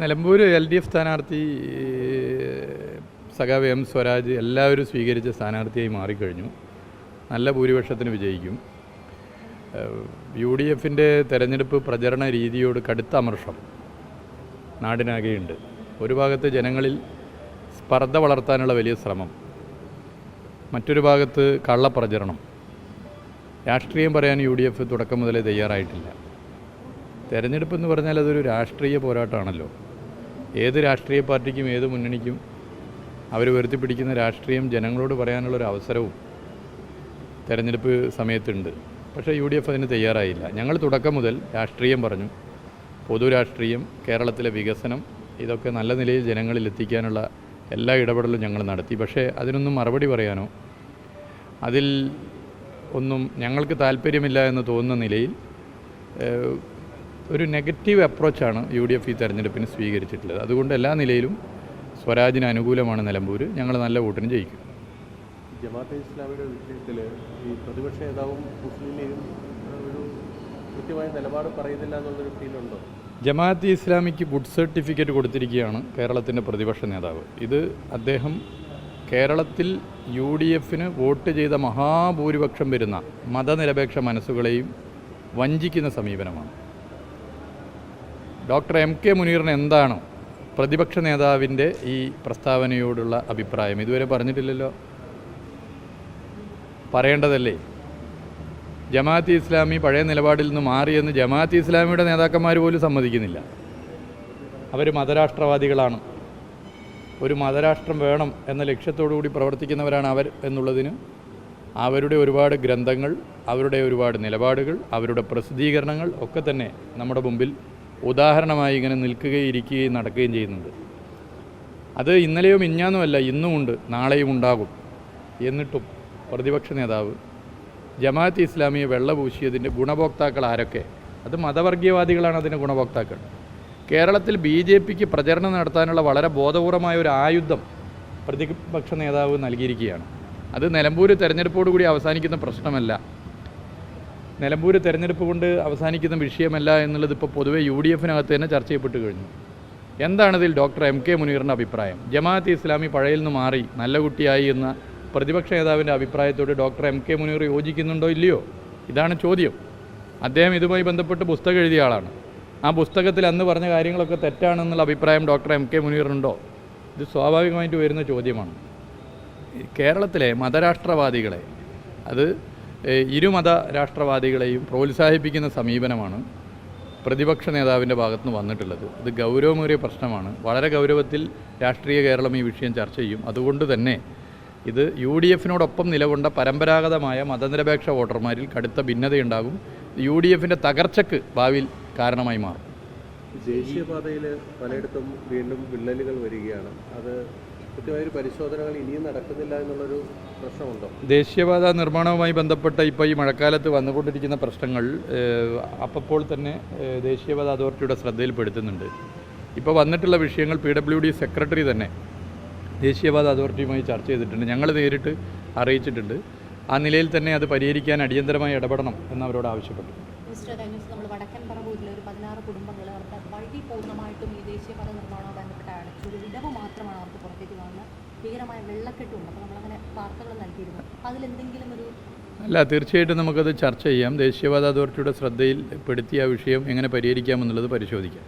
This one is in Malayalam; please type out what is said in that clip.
നിലമ്പൂർ എൽ ഡി എഫ് സ്ഥാനാർത്ഥി സഖാവ് എം സ്വരാജ് എല്ലാവരും സ്വീകരിച്ച സ്ഥാനാർത്ഥിയായി മാറിക്കഴിഞ്ഞു. നല്ല ഭൂരിപക്ഷത്തിന് വിജയിക്കും. യു ഡി എഫിന്റെ തെരഞ്ഞെടുപ്പ് പ്രചരണ രീതിയോട് കടുത്ത അമർഷം നാടിനാകെയുണ്ട്. ഒരു ഭാഗത്ത് ജനങ്ങളിൽ സ്പർദ്ധ വളർത്താനുള്ള വലിയ ശ്രമം മറ്റൊരു ഭാഗത്ത് കള്ളപ്രചരണം. രാഷ്ട്രീയം പറയാൻ യു ഡി എഫ് തുടക്കം മുതലേ തയ്യാറായിട്ടില്ല. തെരഞ്ഞെടുപ്പ് എന്ന് പറഞ്ഞാൽ അതൊരു രാഷ്ട്രീയ പോരാട്ടമാണല്ലോ. ഏത് രാഷ്ട്രീയ പാർട്ടിക്കും ഏത് മുന്നണിക്കും അവർ വരുത്തിപ്പിടിക്കുന്ന രാഷ്ട്രീയം ജനങ്ങളോട് പറയാനുള്ളൊരു അവസരവും തെരഞ്ഞെടുപ്പ് സമയത്തുണ്ട്. പക്ഷേ യു ഡി എഫ് അതിന് തയ്യാറായില്ല. ഞങ്ങൾ തുടക്കം മുതൽ രാഷ്ട്രീയം പറഞ്ഞു. പൊതു രാഷ്ട്രീയം കേരളത്തിലെ വികസനം ഇതൊക്കെ നല്ല നിലയിൽ ജനങ്ങളിൽ എത്തിക്കാനുള്ള എല്ലാ ഇടപെടലും ഞങ്ങൾ നടത്തി. പക്ഷേ അതിനൊന്നും മറുപടി പറയാനോ അതിൽ ഒന്നും ഞങ്ങൾക്ക് താല്പര്യമില്ല എന്ന് തോന്നുന്ന നിലയിൽ ഒരു നെഗറ്റീവ് അപ്രോച്ചാണ് യു ഡി എഫ് ഈ തെരഞ്ഞെടുപ്പിന് സ്വീകരിച്ചിട്ടുള്ളത്. അതുകൊണ്ട് എല്ലാ നിലയിലും സ്വരാജിന് അനുകൂലമാണ് നിലമ്പൂർ ഞങ്ങൾ നല്ല വോട്ടിന് ജയിക്കും. ജമാഅത്തെ ഇസ്ലാമിയുടെ വിഷയത്തിൽ ഈ പ്രതിപക്ഷ നേതാവും മുസ്ലിം ലീഗും ഒരു കൃത്യമായ നിലപാട് പറയുന്നില്ല എന്നുള്ളൊരു ഫീലുണ്ടോ ജമാഅത്ത് ഇസ്ലാമിക്ക് ഗുഡ് സർട്ടിഫിക്കറ്റ് കൊടുത്തിരിക്കുകയാണ് കേരളത്തിന്റെ പ്രതിപക്ഷ നേതാവ്. ഇത് അദ്ദേഹം കേരളത്തിൽ യു ഡി എഫിന് വോട്ട് ചെയ്ത മഹാഭൂരിപക്ഷം വരുന്ന മതനിരപേക്ഷ മനസ്സുകളെയും വഞ്ചിക്കുന്ന സമീപനമാണ്. ഡോക്ടർ എം കെ മുനീറിന് എന്താണ് പ്രതിപക്ഷ നേതാവിന്റെ ഈ പ്രസ്താവനയോടുള്ള അഭിപ്രായം? ഇതുവരെ പറഞ്ഞിട്ടില്ലല്ലോ. പറയേണ്ടതല്ലേ? ജമാഅത്ത് ഇസ്ലാമി പഴയ നിലപാടിൽ നിന്ന് മാറിയെന്ന് ജമാഅത്ത് ഇസ്ലാമിയുടെ നേതാക്കന്മാർ പോലും സമ്മതിക്കുന്നില്ല. അവർ മതരാഷ്ട്രവാദികളാണ്. ഒരു മതരാഷ്ട്രം വേണം എന്ന ലക്ഷ്യത്തോടു കൂടി പ്രവർത്തിക്കുന്നവരാണ് അവർ എന്നുള്ളതിന് അവരുടെ ഒരുപാട് ഗ്രന്ഥങ്ങൾ അവരുടെ ഒരുപാട് നിലപാടുകൾ അവരുടെ പ്രസിദ്ധീകരണങ്ങൾ ഒക്കെ തന്നെ നമ്മുടെ മുമ്പിൽ ഉദാഹരണമായി ഇങ്ങനെ നിൽക്കുകയും ഇരിക്കുകയും നടക്കുകയും ചെയ്യുന്നുണ്ട്. അത് ഇന്നലെയോ മിഞ്ഞാന്നുമല്ല ഇന്നുമുണ്ട് നാളെയും ഉണ്ടാകും എന്നിട്ടും പ്രതിപക്ഷ നേതാവ് ജമാഅത്ത് ഇസ്ലാമിയെ വെള്ളപൂശിയതിന്റെ ഗുണഭോക്താക്കൾ ആരൊക്കെ? അത് മതവർഗീയവാദികളാണ് അതിന്റെ ഗുണഭോക്താക്കൾ. കേരളത്തിൽ ബി ജെ പിക്ക് പ്രചരണം നടത്താനുള്ള വളരെ ബോധപൂർവമായ ഒരു ആയുധം പ്രതിപക്ഷ നേതാവ് നൽകിയിരിക്കുകയാണ്. അത് നിലമ്പൂർ തെരഞ്ഞെടുപ്പോടുകൂടി അവസാനിക്കുന്ന പ്രശ്നമല്ല. നിലമ്പൂർ തെരഞ്ഞെടുപ്പ് കൊണ്ട് അവസാനിക്കുന്ന വിഷയമല്ല എന്നുള്ളത് ഇപ്പോൾ പൊതുവെ യു ഡി എഫിനകത്ത് തന്നെ ചർച്ച ചെയ്യപ്പെട്ട് കഴിഞ്ഞു. എന്താണിതിൽ ഡോക്ടർ എം കെ മുനീറിന്റെ അഭിപ്രായം? ജമാഅത്ത് ഇസ്ലാമി പഴയിൽ നിന്ന് മാറി നല്ല കുട്ടിയായി എന്ന പ്രതിപക്ഷ നേതാവിന്റെ അഭിപ്രായത്തോട് ഡോക്ടർ എം കെ മുനീർ യോജിക്കുന്നുണ്ടോ ഇല്ലയോ? ഇതാണ് ചോദ്യം. അദ്ദേഹം ഇതുമായി ബന്ധപ്പെട്ട് പുസ്തകം എഴുതിയ ആളാണ്. ആ പുസ്തകത്തിൽ അന്ന് പറഞ്ഞ കാര്യങ്ങളൊക്കെ തെറ്റാണെന്നുള്ള അഭിപ്രായം ഡോക്ടർ എം കെ മുനീറിനുണ്ടോ? ഇത് സ്വാഭാവികമായിട്ട് വരുന്ന ചോദ്യമാണ്. കേരളത്തിലെ മതരാഷ്ട്രവാദികളെ അത് ഇരുമത രാഷ്ട്രവാദികളെയും പ്രോത്സാഹിപ്പിക്കുന്ന സമീപനമാണ് പ്രതിപക്ഷ നേതാവിന്റെ ഭാഗത്ത് നിന്ന് വന്നിട്ടുള്ളത്. ഇത് ഗൗരവമേറിയ പ്രശ്നമാണ്. വളരെ ഗൗരവത്തിൽ രാഷ്ട്രീയ കേരളം ഈ വിഷയം ചർച്ച ചെയ്യും. അതുകൊണ്ട് തന്നെ ഇത് യു ഡി എഫിനോടൊപ്പം നിലകൊണ്ട പരമ്പരാഗതമായ മതനിരപേക്ഷ വോട്ടർമാരിൽ കടുത്ത ഭിന്നതയുണ്ടാകും. യു ഡി എഫിന്റെ തകർച്ചയ്ക്ക് ഭാവിയിൽ കാരണമായി മാറും. ദേശീയപാതയിൽ പലയിടത്തും വീണ്ടും വിള്ളലുകൾ വരികയാണ്. അത് പരിശോധനകൾ ഇനിയും നടക്കുന്നില്ല എന്നുള്ളൊരു പ്രശ്നമുണ്ടോ? ദേശീയപാത നിർമ്മാണവുമായി ബന്ധപ്പെട്ട ഇപ്പോൾ ഈ മഴക്കാലത്ത് വന്നുകൊണ്ടിരിക്കുന്ന പ്രശ്നങ്ങൾ അപ്പോൾ തന്നെ ദേശീയപാത അതോറിറ്റിയുടെ ശ്രദ്ധയിൽപ്പെടുത്തുന്നുണ്ട്. ഇപ്പോൾ വന്നിട്ടുള്ള വിഷയങ്ങൾ പി ഡബ്ല്യു ഡി സെക്രട്ടറി തന്നെ ദേശീയപാത അതോറിറ്റിയുമായി ചർച്ച ചെയ്തിട്ടുണ്ട്. ഞങ്ങൾ നേരിട്ട് അറിയിച്ചിട്ടുണ്ട്. ആ നിലയിൽ തന്നെ അത് പരിഹരിക്കാൻ അടിയന്തരമായി ഇടപെടണം എന്ന് അവരോട് ആവശ്യപ്പെട്ടു. മിസ്റ്റർ കഴിഞ്ഞ നമ്മൾ വടക്കൻ പറവൂരിലെ ഒരു പതിനാറ് കുടുംബങ്ങൾ അവരുടെ വഴി പൂർണമായിട്ടും ഈ ദേശീയപാത നിർമ്മാണവും ബന്ധപ്പെട്ട് അടച്ചു ഒരു വിടവ് മാത്രമാണ് അവർക്ക് പുറത്തേക്ക് വന്ന് ഭീകരമായ വെള്ളക്കെട്ടുണ്ട്. അപ്പോൾ നമ്മളങ്ങനെ വാർത്തകൾ നൽകിയിരുന്നു. അതിലെന്തെങ്കിലും ഒരു അല്ല തീർച്ചയായിട്ടും നമുക്കത് ചർച്ച ചെയ്യാം. ദേശീയപാത അതോറിറ്റിയുടെ ശ്രദ്ധയിൽ പെടുത്തിയ ആ വിഷയം എങ്ങനെ പരിഹരിക്കാമെന്നുള്ളത് പരിശോധിക്കാം.